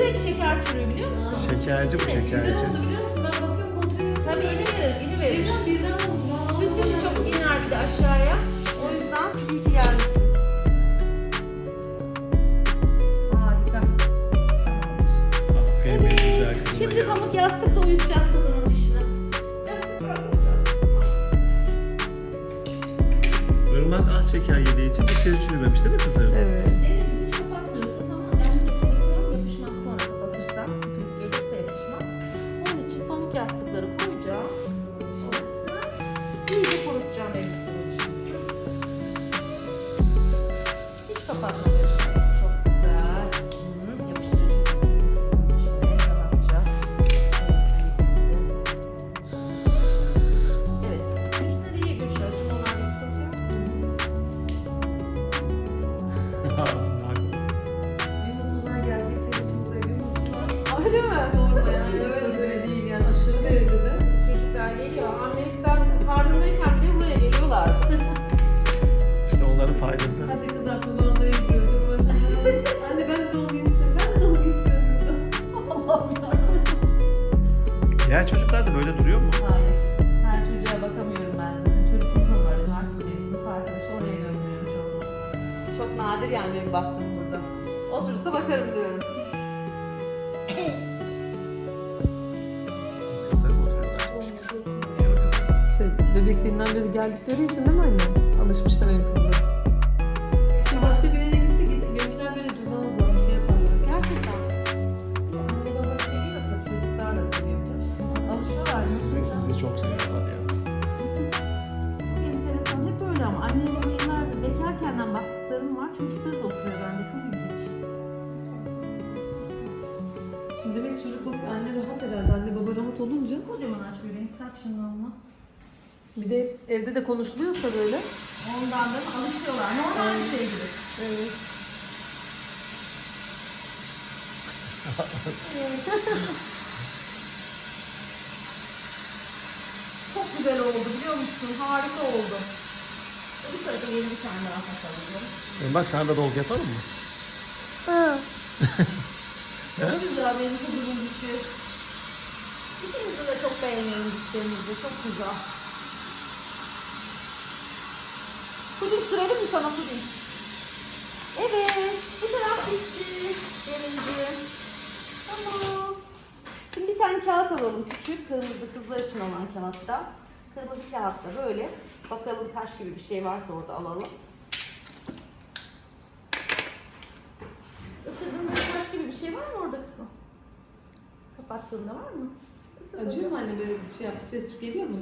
direkt şeker türü biliyor musun? Şekerci bu şekerci. Ne oldu musun? Ben bakıyorum kontrol Tabii ili verir, ili verir. Birden birden oldu. Süt dışı çok iner bir de aşağıya. O yüzden iyi ki gelmişsin. Harika. Aferin Şimdi ya. pamuk yastıkla uyutacağız kızımın dişini. Irmak az şeker yediği için dişleri çürümemiş değil mi kızım? Evet. Bebekliğinden beri geldikleri için değil mi anne? Alışmışlar benim kızlar. Şimdi başka birine gitse git, benimkiler böyle cüzdanızla bir şey yaparlar. Gerçekten. Anne baba seviyorsa çocuklar da seviyor. Alışıyorlar. Sizi, sizi çok seviyorlar ya. Çok enteresan. Hep öyle ama anne baba yıllardır bekarkenden baktıklarım var. Çocukları da oturuyor bende. Çok ilginç. Demek ki çocuk anne rahat herhalde. Anne baba rahat olunca. Kocaman aç bebeğim. Tak şimdi onu. Bir de evde de konuşuluyorsa böyle. Ondan da alışıyorlar. Normal bir şey gibi. Evet. Çok güzel oldu biliyor musun? Harika oldu. Bu sırada yeni bir tane daha sakalım. E Bak sana da dolgu yapalım mı? Çok güzel benim kızımın dişi. İkimizi de çok beğeniyorum dişlerimizi. Çok güzel. Puding sürelim mi sana puding? Evet. Bu taraf bitti. Derinciğim. Tamam. Şimdi bir tane kağıt alalım. Küçük, kırmızı kızlar için olan kağıtta. Kırmızı kağıtta böyle. Bakalım taş gibi bir şey varsa orada alalım. Isırdığında taş gibi bir şey var mı orada kızım? Kapattığında var mı? Isır Acıyor mu anne böyle şey yaptı? Ses geliyor mu?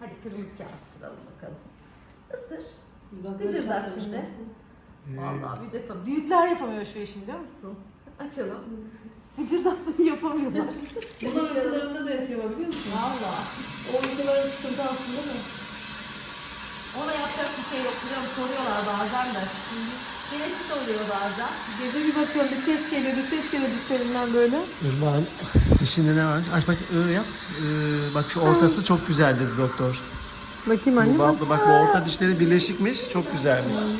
Hadi kırmızı kağıt sıralım bakalım. Isır. Gıcırdat şimdi. Vallahi bir defa. Büyükler yapamıyor şu işi biliyor musun? Açalım. Gıcırdatmayı yapamıyorlar. Bunlar uykularında da yapıyorlar biliyor musun? Valla. O uykuların sıkıntı aslında da. Ona yapacak bir şey yok biliyor musun? Soruyorlar bazen de. Genetik oluyor bazen. Gece bir bakıyorum bir ses geliyor, bir ses geliyor dişlerinden böyle. Irmak'ın dişinde ne var? Aç bak ı yap. Ee, bak şu ortası çok güzel dedi doktor. Bakayım anne. Bu bak. bak, bak bu orta dişleri birleşikmiş. Çok güzelmiş. Bakalım.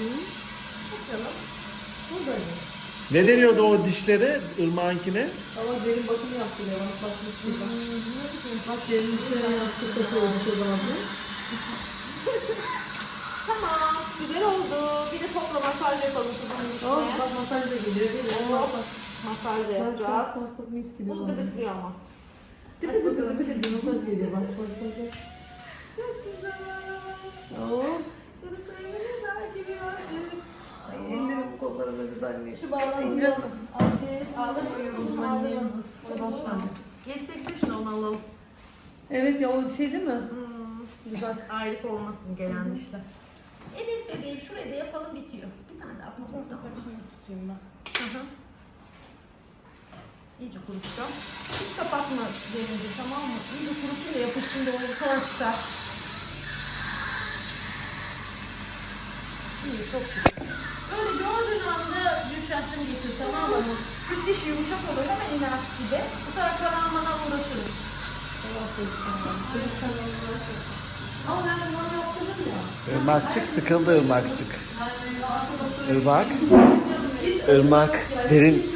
Ne deniyordu o dişlere? Irmak'ınkine? Ama derin bakım yaptırıyor. Bak bak bak. Bak derin dişlerine yaptı kapı olmuş o zaman. Tamam. Güzel oldu. Bir de topla masaj yapalım kızımın Oh, dişine. bak masaj da geliyor. Geliyor. Oh, Bak bak. Masaj da yapacağız. bak bak, bak mis gibi. Bu gıdıklıyor ama. Tıkı tıkı tıkı tıkı diye masaj geliyor. Bak bak bak. bak. Çok güzel. Güzel geliyor. Ay ellerim kollarıma bir anne. Şu bağlanınca Aziz aldırmıyorum annem. Baştan. 7-8 yaşında onu alalım. Evet ya o şey değil mi? Hmm, güzel. Ayrık olmasın gelen dişler. Evet bebeğim şuraya da yapalım bitiyor. Bir tane daha pamuk da saçını tutayım ben. Hı hı. İyice kurutacağım. Hiç kapatma derince tamam mı? İyice kurutun da yapışsın da onu sonra çıkar. İyi çok güzel. Böyle gördüğün anda Gülşah'cığım getir tamam mı? Üst diş yumuşak olur hemen iner gibi. Bu sefer kararmadan uğraşırız. Ama. Irmakçık sıkıldı ırmakçık. Irmak. Irmak. Derin.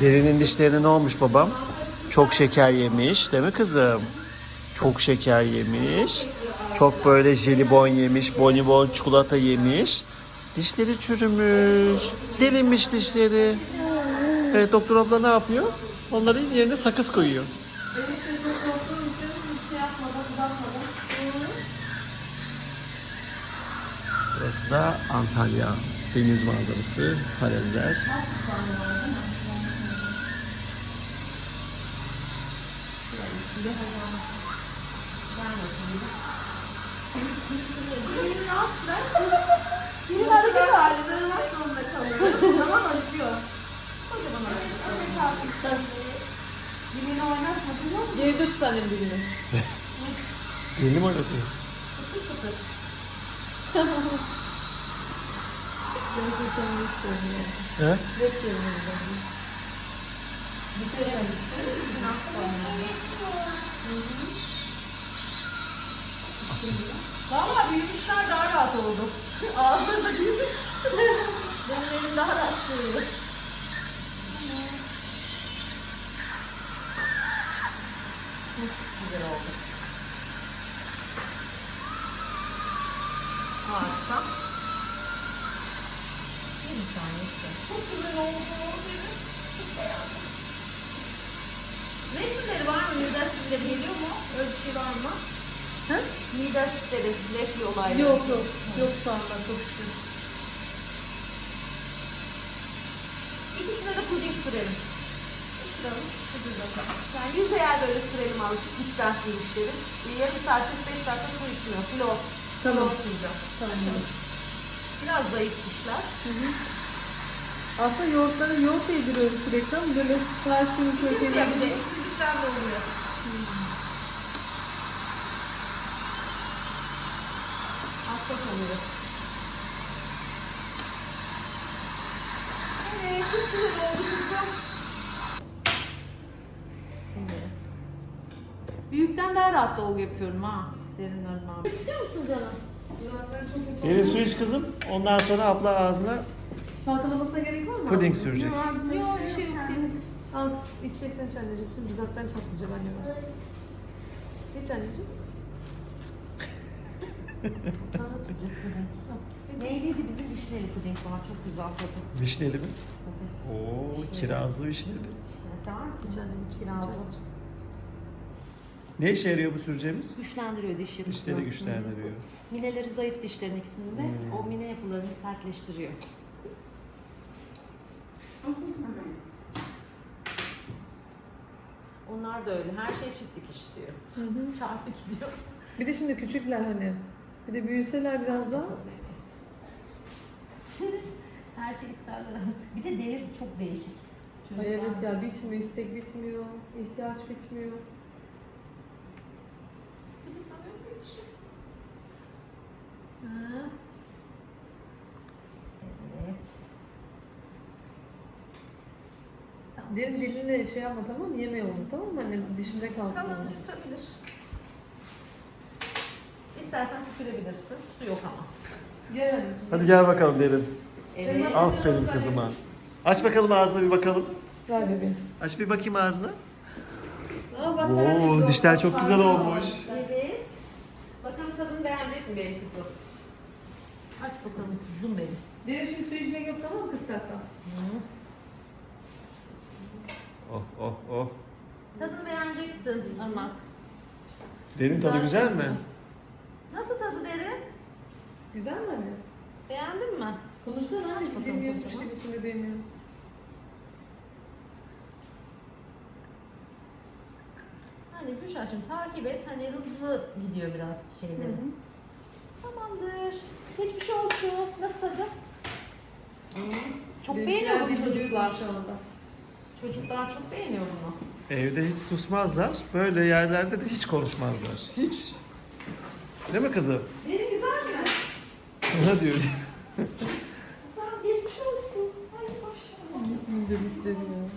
Derinin dişlerine ne olmuş babam? Çok şeker yemiş değil mi kızım? Çok şeker yemiş. Çok böyle jelibon yemiş, bonibon çikolata yemiş. Dişleri çürümüş. Delinmiş dişleri. Evet doktor abla ne yapıyor? Onların yerine sakız koyuyor. Evet, çok korktuğum için hiç şey yapmadan, uzatmadan. Burası da Antalya deniz manzarası, paralel. Yine hareket halinde durmak zorunda kalıyor. Zaman alışıyor. Kocaman alışıyor. Dilini oynatma? Geride tut annem dilini. Yeni mi oynatıyor? İstiyorum ya. He? Valla büyümüşler daha rahat oldu. Ağızları da büyümüş. Benim daha rahat sığıyor. Güzel oldu. Harika. Bir tanesi. Çok güzel oldu. Çok beğendim. Resimleri var mı? Nida sütleri geliyor mu? Öyle bir şey var mı? Ha? Nida sütleri, refli olayları. Yok yok. Yok şu anda çok şükür. İkisine de puding sürelim. Bakalım. Yani yüz eğer böyle sürelim azıcık. Üç renkli dişleri. Bir yarım saat, 45 dakika su içmiyor. Flor. Tamam. Suyla. Tamam. Biraz zayıf dişler. Aslında yoğurtları yoğurt yediriyoruz sürekli ama böyle de bir de ikisinden de oluyor. Hasta oluyor. Evet, çok güzel oldu kızım. Büyükten daha rahat dolgu yapıyorum ha. Derinden abi. İstiyor musun canım? Derin su iç kızım. Ondan sonra abla ağzına Çalkalamasına gerek var mı? puding sürecek. Yok ağzına Yok, bir şey yok. Temiz. Al içeceksen iç anneciğim. Şimdi dudaktan çatlayacağım anneme. İç anneciğim. Sana süreceğiz puding. Neyliydi bizim vişneli puding var. Çok güzel tadı. Vişneli mi? Tabii. Oo, kirazlı vişneli. İşte sever misin? İç annem iç. Kirazlı. Ne işe yarıyor bu süreceğimiz? Güçlendiriyor diş yapısını. Dişleri güçlendiriyor. Mineleri zayıf dişlerin ikisinde. O mine yapılarını sertleştiriyor. Onlar da öyle. Her şey çift dikiş diyor. Hı hı. Çarpı iki diyor. Bir de şimdi küçükler hani. Bir de büyüseler biraz daha. Her şey isterler artık. Bir de devir çok değişik. Ay evet ya bitmiyor, istek bitmiyor, ihtiyaç bitmiyor. Derin diline şey yapma tamam mı? Yeme onu tamam mı annem? Dişinde kalsın Tamam onu. tutabilir. İstersen tükürebilirsin. Su yok ama. Gel anneciğim. Hadi gel bakalım Derin. Evet. Aferin kızıma. Aç bakalım ağzına bir bakalım. Ver bebeğim. Aç bir bakayım ağzına. Aa, bak, Oo, ver. dişler çok güzel olmuş. Evet. Bakalım tadını beğenecek mi benim kızım? Aç bakalım kuzum benim. Derin şimdi su içmek yok tamam mı 40 dakika? Oh oh oh. Tadını beğeneceksin Irmak. Derin tadı güzel mi? Nasıl tadı derin? Güzel mi anne? Beğendin mi? Konuşsana anne. Bakalım, Dinliyormuş bakalım. gibisin bebeğim ya. Hani Gülşah'cığım takip et. Hani hızlı gidiyor biraz şeyleri. Tamamdır. Geçmiş olsun. Nasıl tadı? Çok Benimkiler beğeniyor bu bir çocuğu çocuklar. var şu anda. Çocuklar çok beğeniyor bunu. Evde hiç susmazlar. Böyle yerlerde de hiç konuşmazlar. Hiç. Değil mi kızım? Derin güzel mi? Ne diyor? Sana geçmiş olsun. Ay maşallah. Annesinin dedikleri ya.